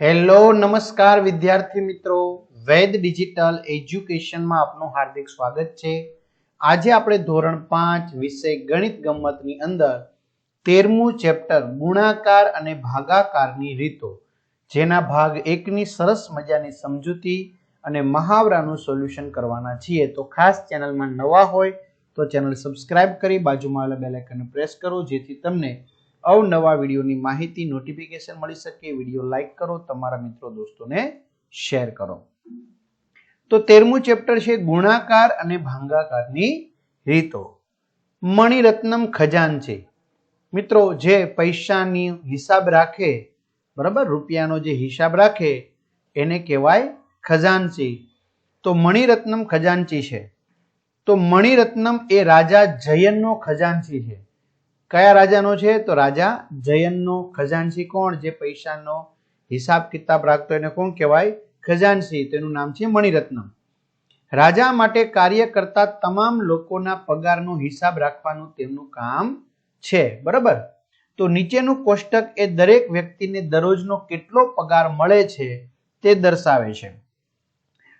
Hello નમસ્કાર વિદ્યાર્થી મિત્રો. વેદ ડિજિટલ એજ્યુકેશનમાં આપનું હાર્દિક સ્વાગત છે. આજે આપણે ધોરણ પાંચ વિષય ગણિત ગમ્મતની અંદર તેરમું ચેપ્ટર ગુણાકાર અને ભાગાકારની રીતો, જેના ભાગ એકની સરસ મજાની સમજૂતી અને મહાવરાનું સોલ્યુશન કરવાના છીએ. તો ખાસ ચેનલમાં નવા હોય તો ચેનલ સબસ્ક્રાઇબ કરી બાજુમાં આવેલા બેલ આઇકનને પ્રેસ કરો, જેથી તમને અવનવા વિડીયોની માહિતી નોટિફિકેશન મળી શકે, વીડિયો લાઈક કરો, તમારા મિત્રો દોસ્તોને શેર કરો. તો તેરમું ચેપ્ટર છે ગુણાકાર અને ભાંગાકારની રીતો. મણિરત્નમ ખજાનચી મિત્રો, જે પૈસાની હિસાબ રાખે, બરાબર? રૂપિયાનો જે હિસાબ રાખે, એને કહેવાય ખજાનચી તો મણિરત્નમ ખજાનચી છે. તો મણિરત્નમ એ રાજા જયનનો ખજાનચી છે. કયા રાજાનો છે? તો રાજા જયનનો ખજાનસી કોણ? જે પૈસાનો હિસાબ કિતાબ રાખતો એને કોણ કહેવાય? ખજાનસી. તેનું નામ છે મણિરત્નમ રાજા માટે કાર્ય કરતા તમામ લોકોના પગારનો હિસાબ રાખવાનું તેમનું કામ છે. બરાબર? તો નીચેનું કોષ્ટક એ દરેક વ્યક્તિને દરરોજનો કેટલો પગાર મળે છે તે દર્શાવે છે.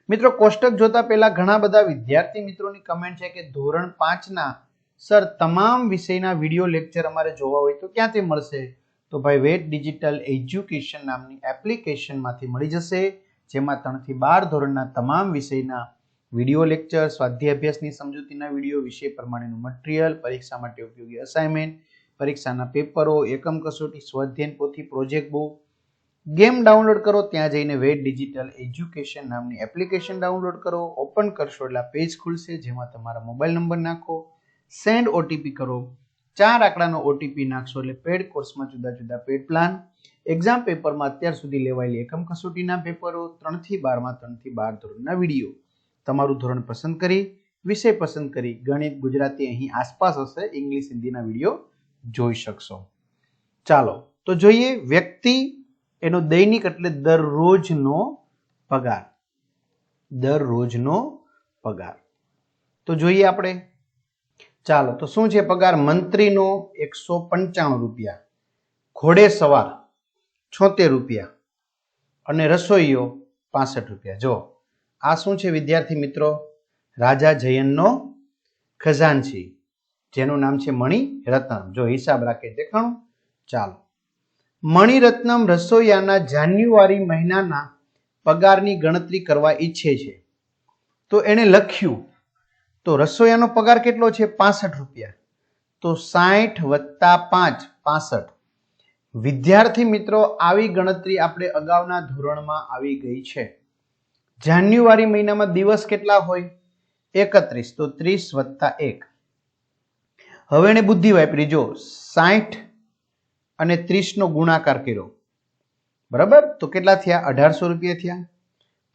મિત્રો, કોષ્ટક જોતા પહેલા ઘણા બધા વિદ્યાર્થી મિત્રોની કમેન્ટ છે કે ધોરણ પાંચના સર, તમામ વિષયના વીડિયો લેક્ચર અમારે જોવા હોય તો ક્યાંથી મળશે? તો ભાઈ વેટ ડિજિટલ એજ્યુકેશન નામની એપ્લિકેશનમાંથી મળી જશે, જેમાં ત્રણથી બાર ધોરણના તમામ વિષયના વીડિયો લેક્ચર સ્વાધ્યાય અભ્યાસની સમજૂતીના વીડિયો વિષય પ્રમાણેનું મટીરિયલ પરીક્ષા માટે ઉપયોગી અસાઇનમેન્ટ પરીક્ષાના પેપરો, એકમ કસોટી, સ્વાધ્યાયન પોથી પ્રોજેક્ટ બુક ગેમ ડાઉનલોડ કરો, ત્યાં જઈને વેટ ડિજિટલ એજ્યુકેશન નામની એપ્લિકેશન ડાઉનલોડ કરો ઓપન કરશો એટલે પેજ ખુલશે, જેમાં તમારા મોબાઈલ નંબર નાખો સેન્ડ ઓટીપી કરો. ચાર આંકડાનો ઓટીપી નાખશો એટલે પેડ કોર્સમાં જુદા જુદા પેડ પ્લાન એક્ઝામ પેપરમાં અત્યાર સુધી લેવાયેલી એકમ કસોટીના પેપરો ત્રણથી બારમાં ત્રણથી બાર ધોરણના વીડિયો. તમારું ધોરણ પસંદ કરી, વિષય પસંદ કરી, ગણિત, ગુજરાતી અહીં આસપાસ હશે ઇંગ્લિશ હિન્દીના વીડિયો જોઈ શકશો. ચાલો, તો જોઈએ વ્યક્તિ એનો દૈનિક એટલે દરરોજનો પગાર. દરરોજનો પગાર. તો જોઈએ આપણે ચાલો, તો શું છે પગાર? મંત્રીનો એકસો પંચાણું રૂપિયા, ઘોડે સવાર છોતેર રૂપિયા અને રસોઈયો પાસઠ રૂપિયા. જો આ શું છે વિદ્યાર્થી મિત્રો? રાજા જયનનો ખજાનચી જેનું નામ છે મણિરત્નમ. જો હિસાબ રાખે દેખાણું, ચાલો. મણિરત્નમ રસોઈયાના જાન્યુઆરી મહિનાના પગારની ગણતરી કરવા ઈચ્છે છે. તો એણે લખ્યું તો રસોઈયાનો પગાર કેટલો છે? પાસઠ રૂપિયા. તો સાઠ વત્તા પાંચ, પાસઠ. વિદ્યાર્થી મિત્રો, આવી ગણતરી આપણે અગાઉના ધોરણમાં આવી ગઈ છે. જાન્યુઆરી મહિનામાં દિવસ કેટલા હોય? એકત્રીસ, તો ત્રીસ વત્તા એક. હવે એને બુદ્ધિ વાપરી, જો સાઠ અને ત્રીસનો ગુણાકાર કર્યો. બરાબર? તો કેટલા થયા? અઢારસો રૂપિયા થયા.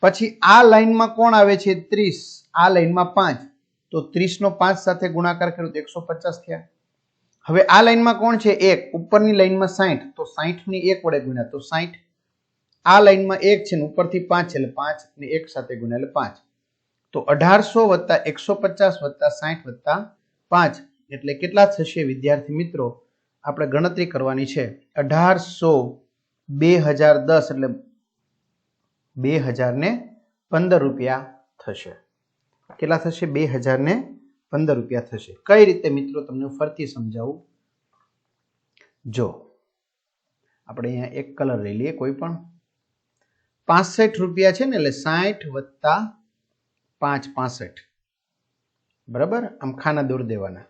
પછી આ લાઈનમાં કોણ આવે છે? ત્રીસ. આ લાઈનમાં પાંચ. તો ત્રીસનો પાંચ સાથે ગુણાકાર કર્યો તો એકસો પચાસ થયા. હવે આ લાઈનમાં કોણ છે? એક. ઉપરની લાઈનમાં સાઠ તો સાઠની એક વડે ગુણ્યા. તો સાઠ આ લાઈનમાં એક છે ને ઉપરથી પાંચ છે એટલે પાંચ ને એક સાથે ગુણ્યા એટલે પાંચ. તો અઢારસો વત્તા એકસો પચાસ વત્તા સાઠ વત્તા પાંચ. એટલે કેટલા થશે વિદ્યાર્થી મિત્રો? આપણે ગણતરી કરવાની છે. અઢારસો બે હજાર દસ એટલે બે હજાર પંદર રૂપિયા થશે. કેટલા થશે? બે હજાર ને પંદર રૂપિયા થશે. કઈ રીતે મિત્રો તમને ફરતી સમજાવું? જો, આપણે અહીંયા એક કલર લઈ લઈએ કોઈ પણ. પાસઠ રૂપિયા છે ને એટલે સાઠ વત્તા પાંચ પાસઠ. બરાબર? આમ ખાના દોર દેવાના.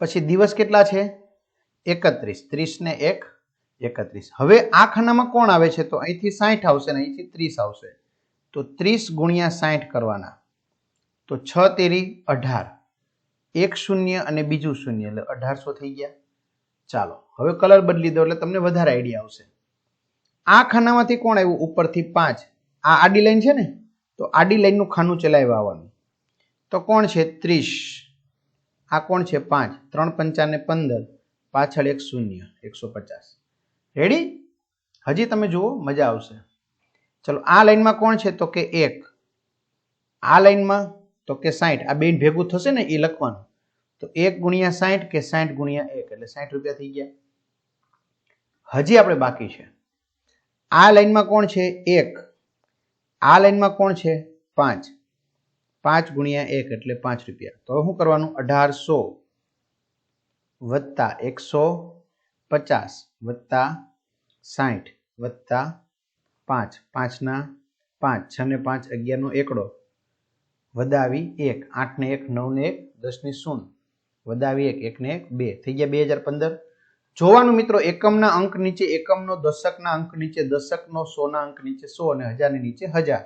પછી દિવસ કેટલા છે? એકત્રીસ. ત્રીસ ને એક. એકત્રીસ. હવે આ ખાનામાં કોણ આવે છે? તો અહીંથી સાઠ આવશે ને અહીંથી ત્રીસ આવશે. તો ત્રીસ ગુણ્યા સાઠ કરવાના. તો છ તેરી અઢાર. એક શૂન્ય અને બીજું શૂન્ય. એટલે અઢારસો થઈ ગયા. ચાલો, હવે કલર બદલી દો એટલે તમને વધારે આઈડિયા આવશે. આ ખાનામાંથી કોણ આવ્યું? ઉપરથી પાંચ. આ આડી લાઈન છે ને? તો આડી લાઈનનું ખાનું ચલાવ્યું આવવાનું. તો કોણ છે? ત્રીસ. આ કોણ છે? પાંચ. ત્રણ પંચાને પંદર. પાછળ એક શૂન્ય. એકસો પચાસ. રેડી હજી તમે જુઓ, મજા આવશે. ચલો, આ લાઈનમાં કોણ છે? તો કે એક. આ લાઈનમાં તો કે સાઠ આ બેન ભેગું થશે ને એ લખવાનું. તો એક ગુણ્યા સાઠ કે સાઠ ગુણ્યા એક. એટલે સાઠ રૂપિયા થઈ ગયા. હજી આપણે બાકી છે. આ લાઈનમાં કોણ છે? એક. આ લાઈનમાં કોણ છે? પાંચ. પાંચ ગુણ્યા એક એટલે પાંચ રૂપિયા. તો શું કરવાનું? અઢારસો વત્તા એકસો પચાસ. વત્તા સાઠ વત્તા પાંચ. પાંચના પાંચ, છ ને પાંચ અગિયારનો એકડો. વધાવી એક. આઠ ને એક, નવ ને એક દસની શૂન્ય. વધાવી એક. એક ને એક, બે. થઈ ગયા બે હજાર પંદર. જોવાનું મિત્રો, એકમના અંક નીચે, એકમનો દશકના અંક નીચે, દશકનો સોના અંક નીચે, સો અને હજારની નીચે, હજાર.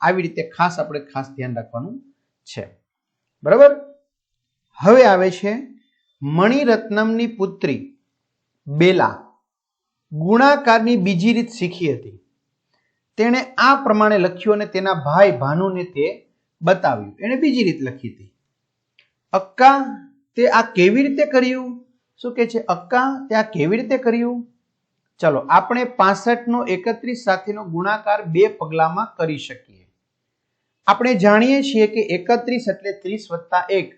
આવી રીતે ખાસ આપણે ખાસ ધ્યાન રાખવાનું છે. બરાબર? હવે આવે છે મણિરત્નમની પુત્રી, બેલા. ગુણાકારની બીજી રીત શીખી હતી. તેણે આ પ્રમાણે લખ્યું અને તેના ભાઈ ભાનુને તે બતાવ્યું. એણે બીજી રીત લખી હતી. અક્કા, તે આ કેવી રીતે કર્યું? શું કે છે? અક્કા, તે આ કેવી રીતે કર્યું? ચલો, આપણે પાસઠનો એકત્રીસ સાથેનો ગુણાકાર બે પગલામાં કરી શકીએ. આપણે જાણીએ છીએ કે એકત્રીસ એટલે ત્રીસ વત્તા એક.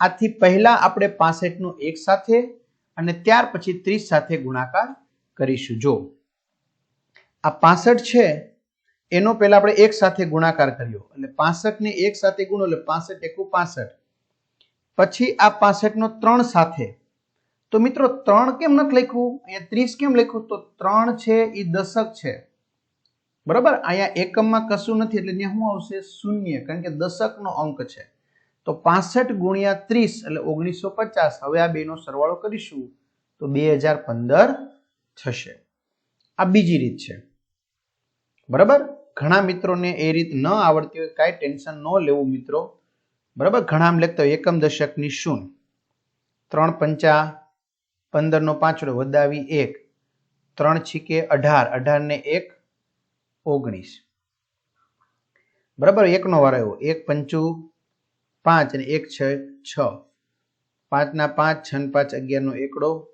આથી પહેલા આપણે પાસઠનો એક સાથે અને ત્યાર પછી ત્રીસ સાથે ગુણાકાર કરીશું. જો આ પાસઠ છે, એનો પહેલા આપણે એક સાથે ગુણાકાર કર્યો. એટલે પાસઠ ને એક સાથે ગુણો, એટલે પાસઠ એકુ પાસઠ. પછી આ પાસઠ નો ત્રણ સાથે. તો મિત્રો, ત્રણ કેમ નથી લખ્યું? અહીંયા ત્રીસ કેમ લખ્યું? તો ત્રણ છે એ દશક છે. બરાબર? અહીંયા એકમમાં કશું નથી, એટલે ત્યાં શું આવશે? શૂન્ય, કારણ કે દશકનો અંક છે. તો પાસઠ ગુણ્યા ત્રીસ, એટલે ઓગણીસો પચાસ. હવે આ બેનો સરવાળો કરીશું. તો બે હજાર પંદર થશે. આ બીજી રીત છે. બરાબર? ઘણા મિત્રોને એ રીત ન આવડતી હોય કાંઈ ટેન્શન ન લેવું મિત્રો. બરાબર? ઘણા લખતા હોય, એકમ દશકની શૂન્ય ત્રણ પંચા, પંદરનો પાંચડો, વધાવી એક. ત્રણ છીકે અઢાર. અઢાર ને એક, ઓગણીસ. બરાબર? એકનો વાર આવ્યો. એક પંચુ, પાંચ અને એક છ છ. પાંચના પાંચ, છ પાંચ અગિયારનો એકડો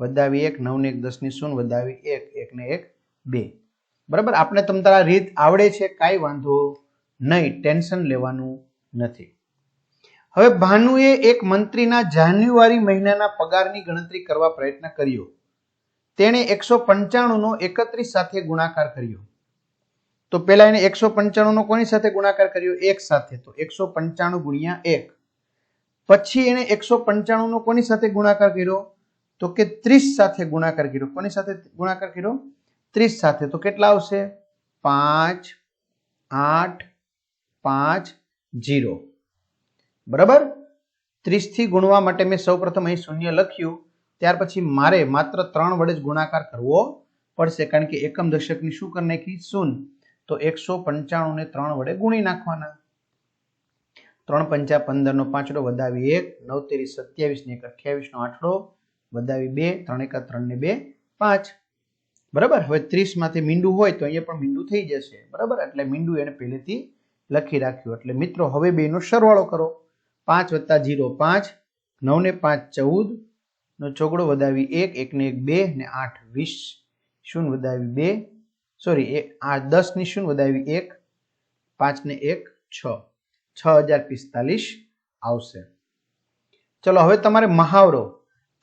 વધાવી એક, નવને એક, દસની શૂન્ય વધાવી એક, એકને એક, બે. બરાબર? આપણે તમ તારા રીત આવડે છે, કાંઈ વાંધો નહીં, ટેન્શન લેવાનું નથી. હવે ભાનુએ એક મંત્રીના જાન્યુઆરી મહિનાના પગારની ગણતરી કરવા પ્રયત્ન કર્યો. તેણે એકસો પંચાણુંનો એકત્રીસ સાથે ગુણાકાર કર્યો. તો પહેલા એને એકસો પંચાણુંનો કોની સાથે ગુણાકાર કર્યો? એક સાથે. તો એકસો પંચાણું ગુણ્યા એક. પછી એને એકસો પંચાણુંનો કોની સાથે ગુણાકાર કર્યો? તો કે ત્રીસ સાથે ગુણાકાર કર્યો. કોની સાથે ગુણાકાર કર્યો? ત્રીસ સાથે. તો કેટલા આવશે? પાંચ, આઠ, પાંચ, જીરો. બરાબર? ત્રીસથી ગુણવા માટે મેં સૌપ્રથમ અહીં શૂન્ય લખ્યું. ત્યાર પછી મારે માત્ર ત્રણ વડે જ ગુણાકાર કરવો પડશે, કારણ કે એકમ દશકની શું કરી નાખી? શૂન. તો એકસો પંચાણું ને ત્રણ વડે ગુણી નાખવાના. ત્રણ પંચા પંદર નો પાંચડો વધાવી એક, નવ તેરી સત્યાવીસ ને એક અઠ્યાવીસ નો આઠડો વધાવી બે, ત્રણ એકા ત્રણ ને બે, પાંચ. બરાબર? હવે ત્રીસમાંથી મીંડું હોય તો અહીંયા પણ મીંડું થઈ જશે. બરાબર? એટલે મીંડું એને પહેલેથી લખી રાખ્યું. એટલે મિત્રો, હવે બેનો સરવાળો કરો. પાંચ વત્તા જીરો પાંચ, નવ ને પાંચ ચૌદ, નો ચોગડો વધાવી એક એક ને એક બે, ને આઠ વીસ. શૂન્ય વધાવી બે, સોરી એક આ દસની શૂન્ય વધાવી એક, પાંચ ને એક છ. છ હજાર પિસ્તાલીસ આવશે. ચલો, હવે તમારે મહાવરો.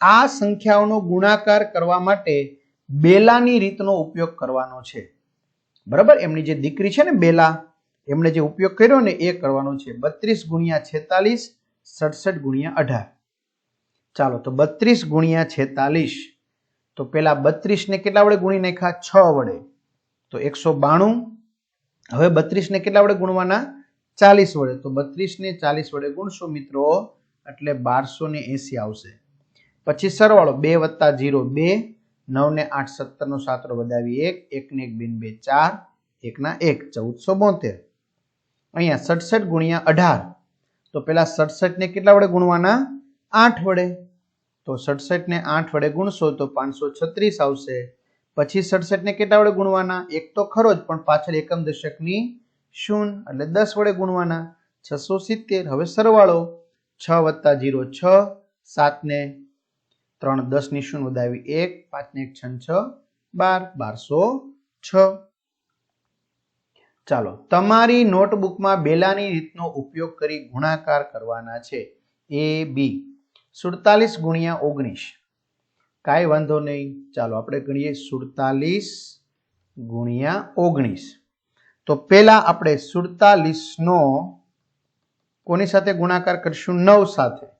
આ સંખ્યાઓનો ગુણાકાર કરવા માટે બેલાની રીતનો ઉપયોગ કરવાનો છે. બરાબર? એમની જે દીકરી છે ને, બેલા, એમણે જે ઉપયોગ કર્યો ને, એ કરવાનો છે. બત્રીસ ગુણ્યા છેતાલીસ, સડસઠ ગુણ્યા અઢાર. ચાલો, તો બત્રીસ ગુણ્યા છેતાલીસ, તો પેલા બત્રીસ ને કેટલા વડે ગુણી નાખ્યા? છ વડે. તો એકસો બાણું. હવે બત્રીસ ને કેટલા વડે ગુણવાના? ચાલીસ વડે. તો બત્રીસ ને ચાલીસ વડે ગુણશો મિત્રો, એટલે બારસો ને એસી આવશે. પછી સરવાળો બે વત્તા જીરો બે, નવ ને આઠ સત્તર નો સાતરો વધાવી એક એક ને એક બિન બે ચાર એકના એક, ચૌદસો બોતેર. અહીંયા સડસઠ ગુણ્યા અઢાર. તો પેલા સડસઠ ને કેટલા વડે ગુણવાના? આઠ વડે. તો સડસઠ ને આઠ વડે ગુણશો તો પાંચસો છત્રીસ આવશે. પછી સડસઠ ને કેટલા વડે ગુણવાના? એક તો ખરો જ, પણ પાછળ એકમ દશકની શૂન્ય એટલે દસ વડે ગુણવાના. છસો સિત્તેર. હવે સરવાળો, છ વત્તા જીરો છ, સાત ને ત્રણ દસની શૂન્ય વધાવી એક, પાંચ ને એક છ, બાર, બારસો છ. ચાલો, તમારી નોટબુકમાં બેલાની રીતનો ઉપયોગ કરી ગુણાકાર કરવાના છે. એ બી સુડતાલીસ ગુણ્યા ઓગણીસ. કાંઈ વાંધો નહીં. ચાલો, આપણે ગણીએ સુડતાલીસ ગુણ્યા ઓગણીસ. તો પહેલા આપણે સુડતાલીસનો કોની સાથે ગુણાકાર કરશું? નવ સાથે.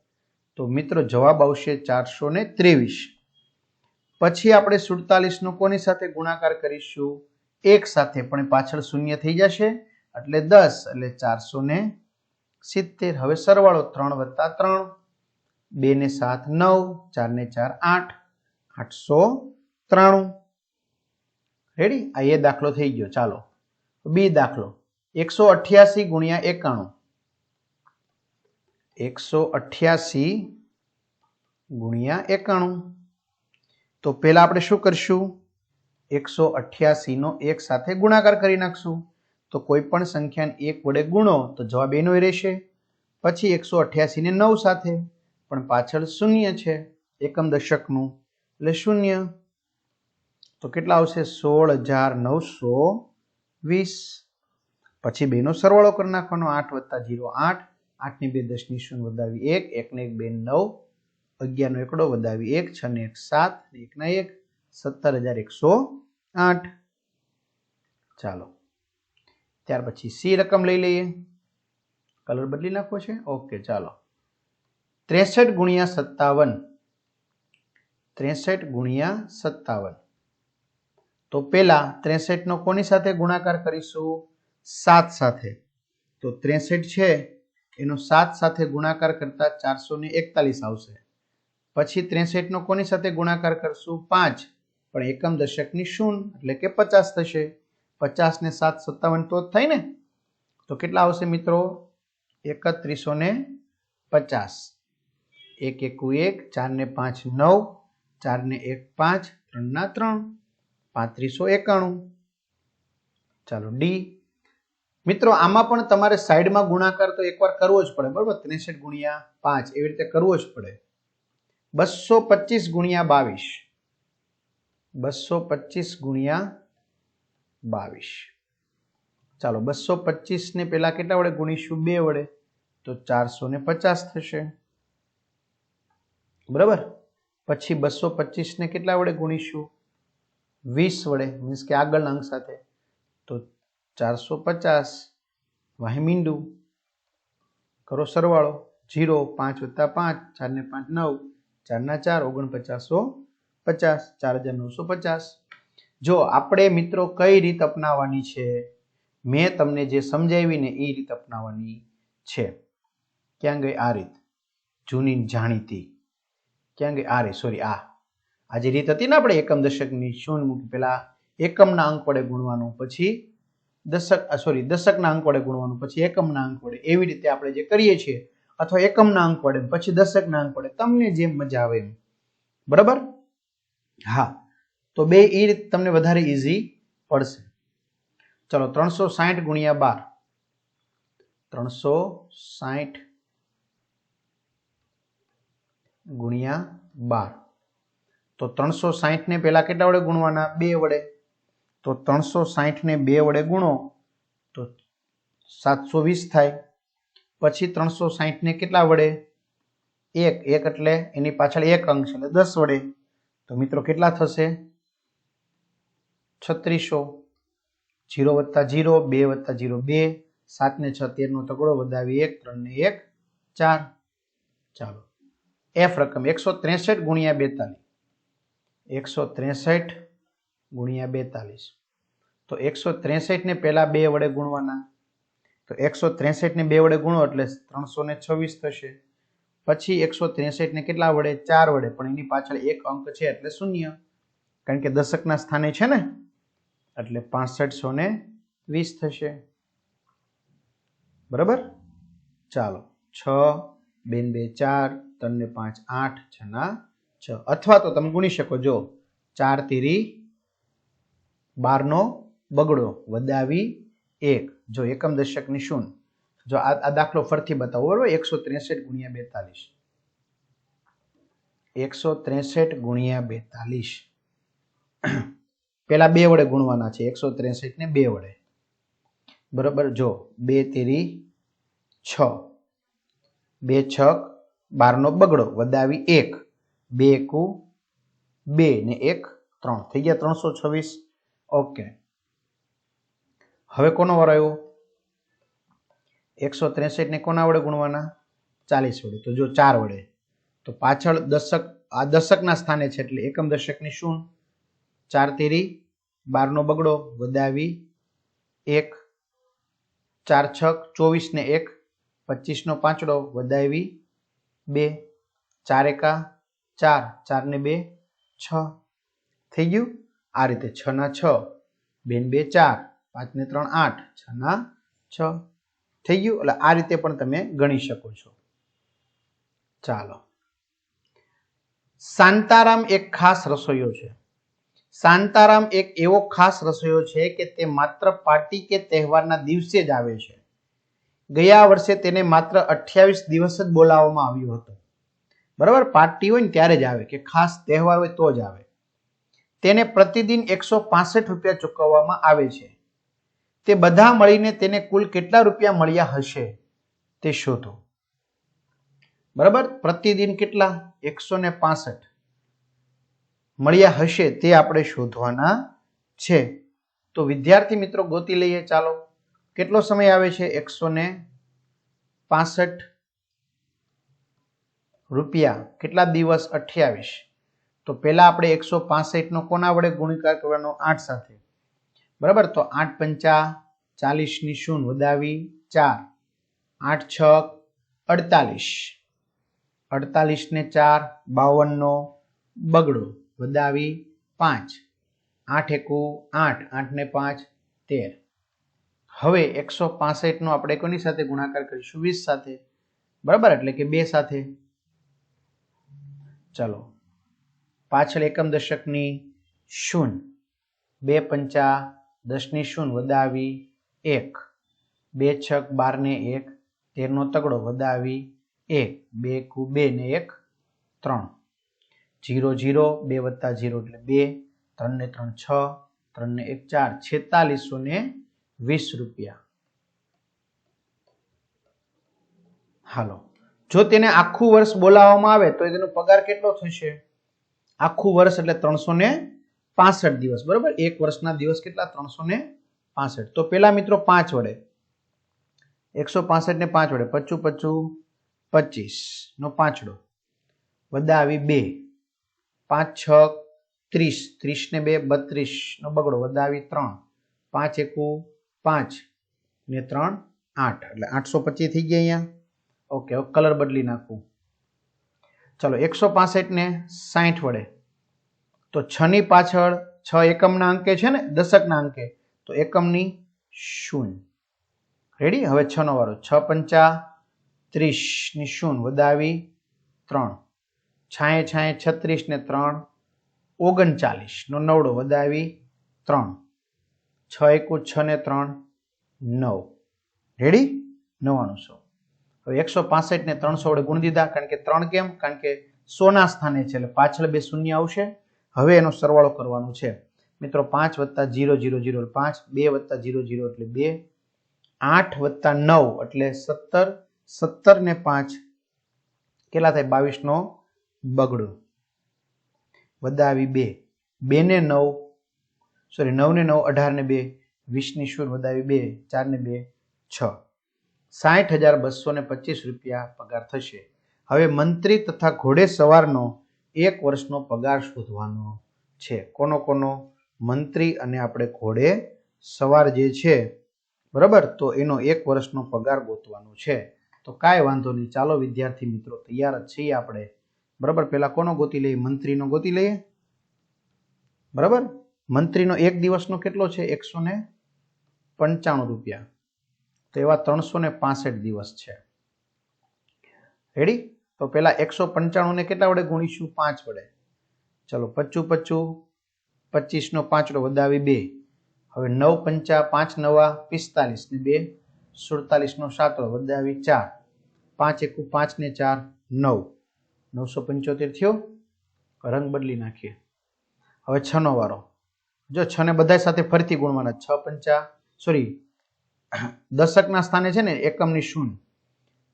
તો મિત્રો જવાબ આવશે ચારસો ને ત્રેવીસ. પછી આપણે સુડતાલીસનો કોની સાથે ગુણાકાર કરીશું? એક સાથે, પણ પાછળ શૂન્ય થઈ જશે. એટલે દસ, એટલે ચારસો ને સિત્તેર. હવે સરવાળો ત્રણ વત્તા ત્રણ. બે ને સાત નવ, ચાર ને ચાર આઠ, આઠસો ત્રાણું. રેડી આ એ દાખલો થઈ ગયો. ચાલો. બી દાખલો. એકસો અઠ્યાસી ગુણ્યા એકાણું. એકસો અઠ્યાસી ગુણ્યા એકાણું. તો પહેલાં આપણે શું કરશું? એકસો અઠ્યાસીનો એક સાથે ગુણાકાર કરી નાખશું. તો કોઈ પણ સંખ્યાને એક વડે ગુણો તો જવાબ એનો રહેશે. પછી એકસો અઠ્યાસીને નવ સાથે, પણ પાછળ શૂન્ય છે, એકમ દશકનું. એટલે શૂન્ય. તો કેટલા આવશે? સોળ હજાર નવસો વીસ. પછી બેનો સરવાળો કરી નાખવાનો, આઠ વત્તા જીરો આઠ. આઠની બે દસની શૂન્ય વધાવી એક, એકને એક બે નવ, અગિયારનો એકડો વધાવી એક, છ ને એક સાત એકના એક સત્તર હજાર એકસો આઠ. ચાલો, ત્યાર પછી સી રકમ લઈ લઈએ. કલર બદલી નાખવો છે? ઓકે, ચાલો. ત્રેસઠ ગુણ્યા સત્તાવન. ત્રેસઠ ગુણ્યા સત્તાવન. તો પેલા ત્રેસઠ નો કોની સાથે ગુણાકાર કરીશું? સાત સાથે. તો ત્રેસઠ છે એનો સાત સાથે ગુણાકાર કરતા ચારસો ને એકતાલીસ આવશે. પછી ત્રેસઠનો કોની સાથે ગુણાકાર કરશું? પાંચ. પણ એકમ દશકની શૂન્ય, એટલે કે પચાસ થશે. પચાસ ને સાત સત્તાવન તો થઈ ને? તો કેટલા આવશે મિત્રો? એકત્રીસો ને પચાસ. એક એકુ એક, ચાર ને પાંચ નવ, ચાર ને એક પાંચ, ત્રણ ના ત્રણ. પાંત્રીસો એકાણું. ચાલો ડી. મિત્રો, આમાં પણ તમારે સાઈડમાં ગુણાકાર તો એકવાર કરવો જ પડે, બરોબર? ત્રેસઠ ગુણ્યા પાંચ, એવી રીતે કરવો જ પડે. બસો પચીસ ગુણ્યા બાવીસ. બસો પચીસ ગુણ્યા બાવીસ. ચાલો, બસો પચીસ ને પેલા કેટલા વડે ગુણીશું? બે વડે. તો ચારસો ને પચાસ થશે. બરાબર? પછી બસો પચીસ ને કેટલા વડે ગુણીશું? વીસ વડે, મીન્સ કે આગળના અંક સાથે. તો ચારસો પચાસ વાહિમીંડું કરો સરવાળો, જીરો, પાંચ વત્તા પાંચ, ચારને પાંચ નવ, ચારના ચાર ઓગણપચાસો પચાસ ચાર હજાર નવસો પચાસ જો આપણે મિત્રો કઈ રીત અપનાવવાની છે, મેં તમને જે સમજાવીને એ રીત અપનાવવાની છે. ક્યાં ગઈ આ રીત? જૂની જાણીતી. ક્યાં ગઈ આ રીત? સોરી આ. આ જે રીત હતી ને આપણે એકમ દશકની, શૂન્ય મૂકી પહેલા એકમના અંક વડે ગુણવાનું, પછી દશક સોરી દશકના અંક વડે ગુણવાનું, પછી એકમના અંક વડે એવી રીતે આપણે જે કરીએ છીએ, અથવા એકમના અંક વડે પછી દશકના અંક વડે તમને જેમ મજા આવે એમ. બરાબર? હા. તો બે એ રીતે તમને વધારે ઇઝી પડશે. ચલો, ત્રણસો સાહીઠ ગુણ્યા બાર. ત્રણસો સાહીઠ ગુણ્યા બાર. તો ત્રણસો સાઠ ને પેલા કેટલા વડે ગુણવાના? બે વડે. તો ત્રણસો સાહીઠને બે વડે ગુણો તો સાતસો વીસ થાય. પછી ત્રણસો સાહીઠને કેટલા વડે? એક. એક એટલે એની પાછળ એક અંક છે એટલે દસ વડે. તો મિત્રો કેટલા થશે? છત્રીસો. જીરો વત્તા જીરો, બે વત્તા જીરો, બે. સાતને છ તેરનો તગડો વધાવી એક ત્રણને એક, ચાર. ચાલો. એફ રકમ એકસો ત્રેસઠ ગુણ્યા બેતાલીસ. એકસો ત્રેસઠ ગુણ્યા બેતાલીસ. તો એકસો ત્રેસઠ ને પહેલા બે વડે ગુણવાના. તો એકસો ત્રેસઠ ને બે વડે ગુણો એટલે ત્રણસો ને છવ્વીસ થશે. પછી એકસો ત્રેસઠ ને કેટલા વડે? ચાર વડે. પણ એની પાછળ એક અંક છે એટલે શૂન્ય. કારણ કે દશકના સ્થાને છે ને, એટલે પાસઠસો વીસ થશે. બરાબર? ચાલો. છ, બેન બે ચાર, ત્રણ ને પાંચ આઠ છના છ. અથવા તો તમે ગુણી શકો. જો ચાર તીરી બારનો બગડો, વધાવી એક. જો એકમ દશકની શૂન જો આ દાખલો ફરથી બતાવો, બરોબર? એકસો ત્રેસઠ ગુણ્યા બેતાલીસ. એકસો ત્રેસઠ ગુણ્યા બેતાલીસ. પેલા બે વડે ગુણવાના છે, એકસો ત્રેસઠ ને બે વડે. બરોબર? જો બે તેરી છ. બે છક, બારનો બગડો, વધાવી એક. બે એકુ બે ને એક, ત્રણ. થઈ ગયા ત્રણસો છવ્વીસ. ઓકે. હવે કોનો વારો આવ્યો? એકસો ત્રેસઠને કોના વડે ગુણવાના? ચાલીસ વડે. તો જો ચાર વડે. તો પાછળ દશક, આ દશકના સ્થાને છે એટલે એકમ દશકની શું? ચાર તેરી, બારનો બગડો, વધાવી, એક, ચાર છક, ચોવીસને એક, પચીસનો પાંચડો, વધાવી, બે, ચાર એકા, ચાર ચાર ને બે, છ. થઈ ગયું? આ રીતે છ ના છ, બેન બે ચાર, પાંચ ને ત્રણ આઠ, છ ના છ. થઈ ગયું? એટલે આ રીતે પણ તમે ગણી શકો છો. ચાલો. શાંતારામ એક ખાસ રસોઈયો છે. શાંતારામ એક એવો ખાસ રસોઈયો છે કે તે માત્ર પાર્ટી કે તહેવારના દિવસે જ આવે છે. ગયા વર્ષે તેને માત્ર અઠ્યાવીસ દિવસ જ બોલાવવામાં આવ્યો હતો. બરાબર? પાર્ટી હોય ને ત્યારે જ આવે કે ખાસ તહેવાર હોય તો જ આવે. તેને પ્રતિદિન એકસો પાસઠ રૂપિયા ચૂકવવામાં આવે છે. તે બધા મળીને તેને કુલ કેટલા રૂપિયા મળ્યા હશે તે શોધો. બરાબર? પ્રતિદિન કેટલા? એકસો ને પાસઠ. મળ્યા હશે તે આપણે શોધવાના છે. તો વિદ્યાર્થી મિત્રો ગોતી લઈએ ચાલો. કેટલો સમય આવે છે? એકસો ને પાસઠ રૂપિયા. કેટલા દિવસ અઠ્યાવીસ? તો પહેલા આપણે એકસો પાસઠનો કોના વડે ગુણાકાર કરવાનો? આઠ સાથે. બરાબર? તો આઠ પંચા ચાલીસની શૂન વધાવી ચાર. આઠ છ અડતાલીસ. અડતાલીસને ચાર, બાવનનો બગડો વધાવી પાંચ. આઠ એકુ આઠ, આઠને પાંચ, તેર. હવે એકસો પાસઠનો આપણે કોની સાથે ગુણાકાર કરીશું? વીસ સાથે. બરાબર? એટલે કે બે સાથે. ચલો. પાછળ એકમ દશકની શૂન્ય બે પંચા દસની શૂન્ય વધાવી એક. બે છક બારને એક. તેરનો તગડો વધાવી એક. બે કુ બે ને એક. ત્રણ. જીરો જીરો, બે વત્તા જીરો એટલે બે. ત્રણ ને ત્રણ છ. ત્રણ ને એક ચાર. છેતાલીસો ને વીસ રૂપિયા. હાલો. જો તેને આખું વર્ષ બોલાવવામાં આવે તો તેનો પગાર કેટલો થશે? આખું વર્ષ એટલે ત્રણસો ને પાસઠ દિવસ, બરોબર? એક વર્ષના દિવસ કેટલા? ત્રણસો ને પાસઠ. તો પેલા મિત્રો પાંચ વડે. એકસો પાસઠ ને પાંચ વડે. પચું પચું પચીસ નો પાંચડો. આવી બે. પાંચ, છ, ત્રીસ. ત્રીસ ને બે, બત્રીસ. નો બગડો. આવી ત્રણ. પાંચ એકુ પાંચ. ને ત્રણ આઠ. એટલે આઠસો પચીસ થઈ ગયા અહીંયા. ઓકે કલર બદલી નાખું. ચલો, એકસો પાસઠને સાઠ વડે. તો છની પાછળ છ એકમના અંકે છે ને, દશકના અંકે, તો એકમની શૂન્ય. રેડી હવે છ નો વારો છ પંચા ત્રીસની શૂન્ય, વધાવી ત્રણ. છાએ છાએ છત્રીસ ને ત્રણ ઓગણચાલીસનો નવડો, વધાવી ત્રણ. છ એકુ છ ને ત્રણ, નવ. રેડી નવાણું સો. હવે એકસો પાસઠ ને ત્રણસો વડે ગુણ દીધા, કારણ કે ત્રણ કેમ? કારણ કે સોના સ્થાને છે, એટલે પાછળ બે શૂન્ય આવશે. હવે એનો સરવાળો કરવાનો છે. મિત્રો, પાંચ વત્તા જીરો જીરો જીરો પાંચ, બે વત્તા જીરો જીરો, એટલે બે, આઠ વત્તા નવ, એટલે સત્તર સત્તર ને પાંચ, કેટલા થાય? બાવીસ નો બગડો. વધાવી બે બે ને નવ સોરી નવ ને નવ, અઢાર ને બે, વીસની શૂન્ય વધાવી બે, ચાર ને બે, છ. સાઠ હજાર બસો ને પચીસ રૂપિયા પગાર થશે. હવે મંત્રી તથા ઘોડે સવારનો એક વર્ષનો પગાર શોધવાનો છે. કોનો કોનો? મંત્રી અને આપણે ઘોડે સવાર જે છે, બરાબર? તો એનો એક વર્ષનો પગાર ગોતવાનો છે. તો કાંઈ વાંધો નહીં. ચાલો વિદ્યાર્થી મિત્રો, તૈયાર જ છીએ આપણે. બરાબર? પહેલાં કોનો ગોતી લઈએ? મંત્રીનો ગોતી લઈએ? બરાબર? મંત્રીનો એક દિવસનો કેટલો છે? એકસો ને પંચાણું રૂપિયા. તો એવા ત્રણસો ને દિવસ છે. રેડી તો પેલા એકસો પંચાણું ને કેટલા વડે ગુણીશું? પાંચ વડે. ચલો પચું પચું પચીસ નો પાંચડો વધાવી બે. હવે નવ પંચા પાંચ નવા પિસ્તાલીસ ને બે. સુડતાલીસ નો સાતડો વધાવી ચાર. પાંચ એકુ પાંચ ને ચાર, નવ. નવસો પંચોતેર થયો? રંગ બદલી નાખીએ. હવે છ નો વારો. જો છ ને બધા સાથે ફરીથી ગુણવાના, છ પંચા, સોરી દશકના સ્થાને છે ને એકમની શૂન્ય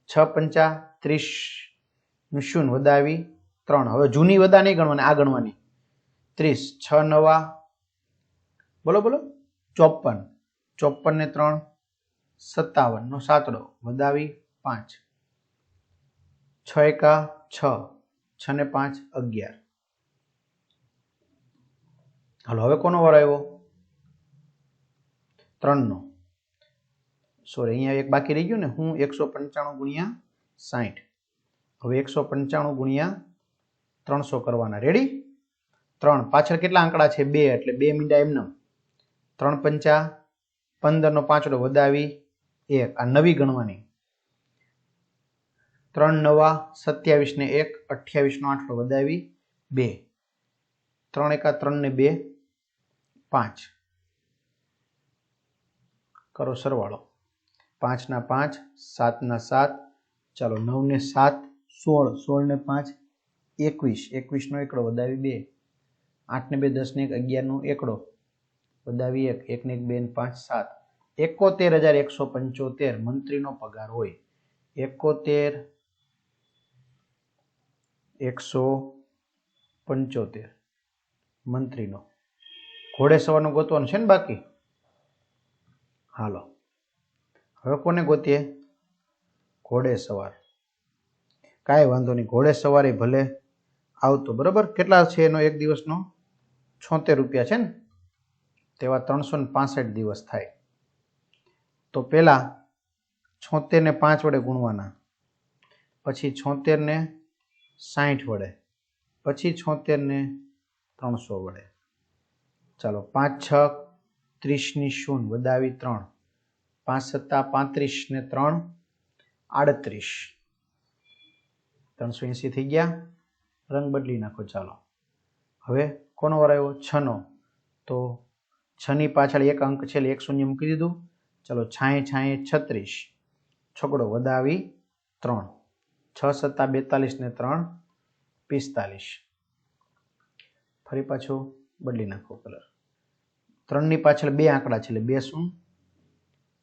છ પંચા ત્રીસનું શૂન્ય વધાવી ત્રણ. હવે જૂની વદા નહીં ગણવાની, આ ગણવાની. ત્રીસ, છ નવા. બોલો બોલો. ચોપન. ચોપન ને ત્રણ, સત્તાવન નો સાતડો. વધાવી પાંચ. છ એકા છ. છ ને પાંચ, અગિયાર. હાલો, હવે કોનો વાર આવ્યો? ત્રણનો. સોરી, અહીંયા એક બાકી રહી ગયું ને, હું એકસો પંચાણું ગુણ્યા સાઠ હવે એકસો પંચાણું ગુણ્યા ત્રણસો કરવાના. રેડી ત્રણ. પાછળ કેટલા આંકડા છે? બે, એટલે બે મીંડા એમને ત્રણ પંચા, પંદરનો પાંચડો વધાવી એક. આ નવી ગણવાની. ત્રણ નવા, સત્યાવીસને એક, અઠ્યાવીસનો આઠડો વધાવી બે. ત્રણ એકા ત્રણ ને બે, પાંચ. કરો સરવાળો. પાંચના પાંચ, સાતના સાત, ચાલો નવને સાત, સોળ, સોળને પાંચ, એકવીસ, એકવીસનો એકડો, વધાવી બે, આઠને બે, દસને એક, અગિયારનો એકડો, વધાવી એક, એકને એક બે ને પાંચ, સાત. એકોતેર હજાર એકસો પંચોતેર મંત્રીનો પગાર હોય. એકોતેર એકસો પંચોતેર મંત્રીનો. ઘોડે સવારનો ગોતવાનું છે ને બાકી? હાલો. હવે કોને ગોતીએ? ઘોડે સવાર. કાંઈ વાંધો નહીં, ઘોડે સવારે ભલે આવતો. બરાબર? કેટલા છે એનો એક દિવસનો? છોતેર રૂપિયા છે ને? તેવા ત્રણસો ને પાસઠ દિવસ થાય. તો પહેલાં છોતેરને પાંચ વડે ગુણવાના. પછી છોતેરને સાઠ વડે. પછી છોતેરને ત્રણસો વડે. ચાલો, પાંચ, છ, ત્રીસની શૂન્ય. વધાવી ત્રણ. પાંચ સત્તા પાંત્રીસ ને ત્રણ, આડત્રીસ. ત્રણસો એંસી થઈ ગયા. રંગ બદલી નાખો, ચાલો. હવે કોનો વાર આવ્યો? છનો. તો છની પાછળ એક અંક છે એક શૂન્ય મૂકી દીધું. ચલો, છાંય છાંય, છત્રીસ. છોકડો વધાવી ત્રણ. છ સત્તા બેતાલીસ ને ત્રણ, પિસ્તાલીસ. ફરી પાછું બદલી નાખો કલર ત્રણની પાછળ બે આંકડા છે, એટલે બે શું?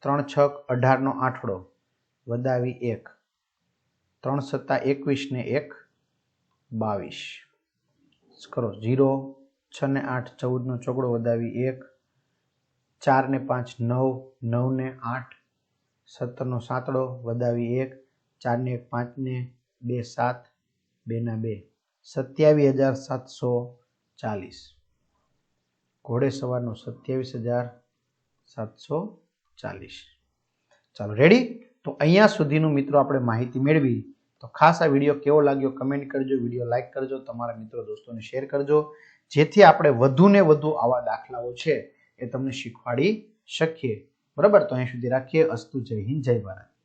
ત્રણ છક અઢારનો આઠડો, વધાવી એક. ત્રણ સત્તા એકવીસ ને એક, બાવીસ. કરો ઝીરો છ ને આઠ ચૌદનો ચોકડો વધાવી એક. ચાર ને પાંચ નવ નવ ને આઠ. સત્તરનો સાતડો વધાવી એક. ચાર ને એક પાંચ ને બે સાત, બેના બે. સત્યાવીસ હજાર સાતસો ચાલીસ. ઘોડે સવારનો સત્યાવીસ હજાર સાતસો ચાલીસ ચાલો રેડી તો અહીંયા સુધીનું મિત્રો આપણે માહિતી મેળવી. તો ખાસ આ વીડિયો કેવો લાગ્યો કમેન્ટ કરજો, વીડિયો લાઇક કરજો, તમારા મિત્રો દોસ્તોને શેર કરજો. જેથી આપણે વધુ ને વધુ આવા દાખલાઓ છે એ તમને શીખવાડી શકીએ. બરાબર? તો અહીં સુધી રાખીએ. અસ્તુ જય હિન્દ, જય ભારત.